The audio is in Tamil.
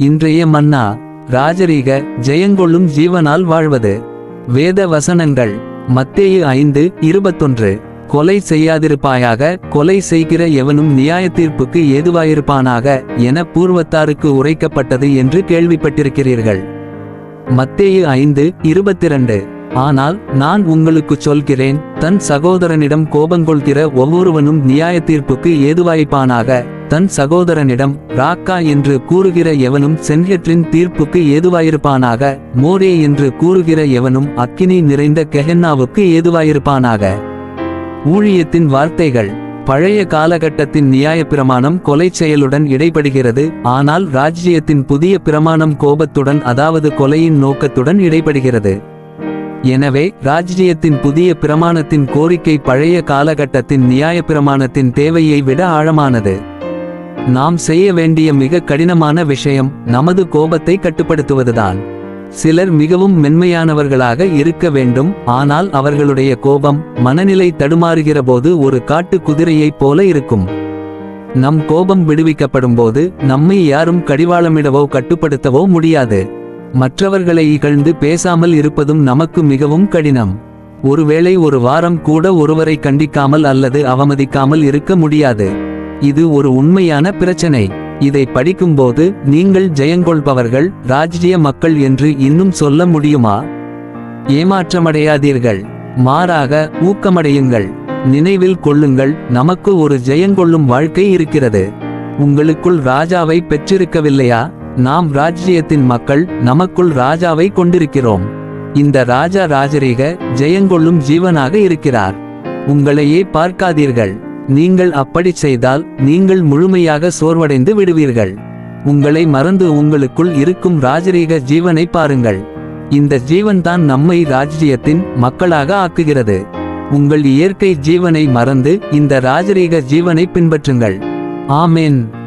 இன்றைய மன்னா ராஜரீக ஜெயங்கொள்ளும் ஜீவனால் வாழ்வது. வேத வசனங்கள் மத்தேயு ஐந்து இருபத்தொன்று. கொலை செய்யாதிருப்பாயாக கொலை செய்கிற எவனும் நியாய தீர்ப்புக்கு ஏதுவாயிருப்பானாக என பூர்வத்தாருக்கு உரைக்கப்பட்டது என்று கேள்விப்பட்டிருக்கிறீர்கள். மத்தேயு ஐந்து இருபத்திரண்டு. ஆனால் நான் உங்களுக்குச் சொல்கிறேன் தன் சகோதரனிடம் கோபங்கொள்கிற ஒவ்வொருவனும் நியாய தீர்ப்புக்கு ஏதுவாய்ப்பானாக தன் சகோதரனிடம் ராக்கா என்று கூறுகிற எவனும் சென்ஹெட்ரின் தீர்ப்புக்கு ஏதுவாயிருப்பானாக? மோரே என்று கூறுகிற எவனும் அக்கினி நிறைந்த கெஹென்னாவுக்கு ஏதுவாயிருப்பானாக? ஊழியத்தின் வார்த்தைகள் பழைய காலகட்டத்தின் நியாய பிரமாணம் கொலை செயலுடன் இடைபடுகிறது ஆனால் ராஜ்ஜியத்தின் புதிய பிரமாணம் கோபத்துடன் அதாவது கொலையின் நோக்கத்துடன் இடைபடுகிறது எனவே ராஜ்ஜியத்தின் புதிய பிரமாணத்தின் கோரிக்கை பழைய காலகட்டத்தின் நியாய பிரமாணத்தின் தேவையை விட ஆழமானது. நாம் செய்ய வேண்டிய மிக கடினமான விஷயம் நமது கோபத்தை கட்டுப்படுத்துவதுதான். சிலர் மிகவும் மென்மையானவர்களாக இருக்க வேண்டும் ஆனால் அவர்களுடைய கோபம் மனநிலை தடுமாறுகிற போது ஒரு காட்டு குதிரையைப் போல இருக்கும். நம் கோபம் விடுவிக்கப்படும்போது நம்மை யாரும் கடிவாளமிடவோ கட்டுப்படுத்தவோ முடியாது. மற்றவர்களை இகழ்ந்து பேசாமல் இருப்பதும் நமக்கு மிகவும் கடினம். ஒருவேளை ஒரு வாரம் கூட ஒருவரை கண்டிக்காமல் அல்லது அவமதிக்காமல் இருக்க முடியாது. இது ஒரு உண்மையான பிரச்சனை. இதை படிக்கும்போது நீங்கள் ஜெயங்கொள்பவர்கள் ராஜ்ஜிய மக்கள் என்று இன்னும் சொல்ல முடியுமா? ஏமாற்றமடையாதீர்கள். மாறாக ஊக்கமடையுங்கள். நினைவில் கொள்ளுங்கள். நமக்கு ஒரு ஜெயங்கொள்ளும் வாழ்க்கை இருக்கிறது. உங்களுக்குள் ராஜாவை பெற்றிருக்கவில்லையா? நாம் ராஜ்ஜியத்தின் மக்கள் நமக்குள் ராஜாவை கொண்டிருக்கிறோம். இந்த ராஜா ராஜரீக ஜெயங்கொள்ளும் ஜீவனாக இருக்கிறார். உங்களையே பார்க்காதீர்கள். நீங்கள் அப்படி செய்தால் நீங்கள் முழுமையாக சோர்வடைந்து விடுவீர்கள். உங்களை மறந்து உங்களுக்குள் இருக்கும் ராஜரீக ஜீவனை பாருங்கள். இந்த ஜீவன்தான் நம்மை ராஜ்ஜியத்தின் மக்களாக ஆக்குகிறது. உங்கள் இயற்கை ஜீவனை மறந்து இந்த ராஜரீக ஜீவனை பின்பற்றுங்கள். ஆமென்.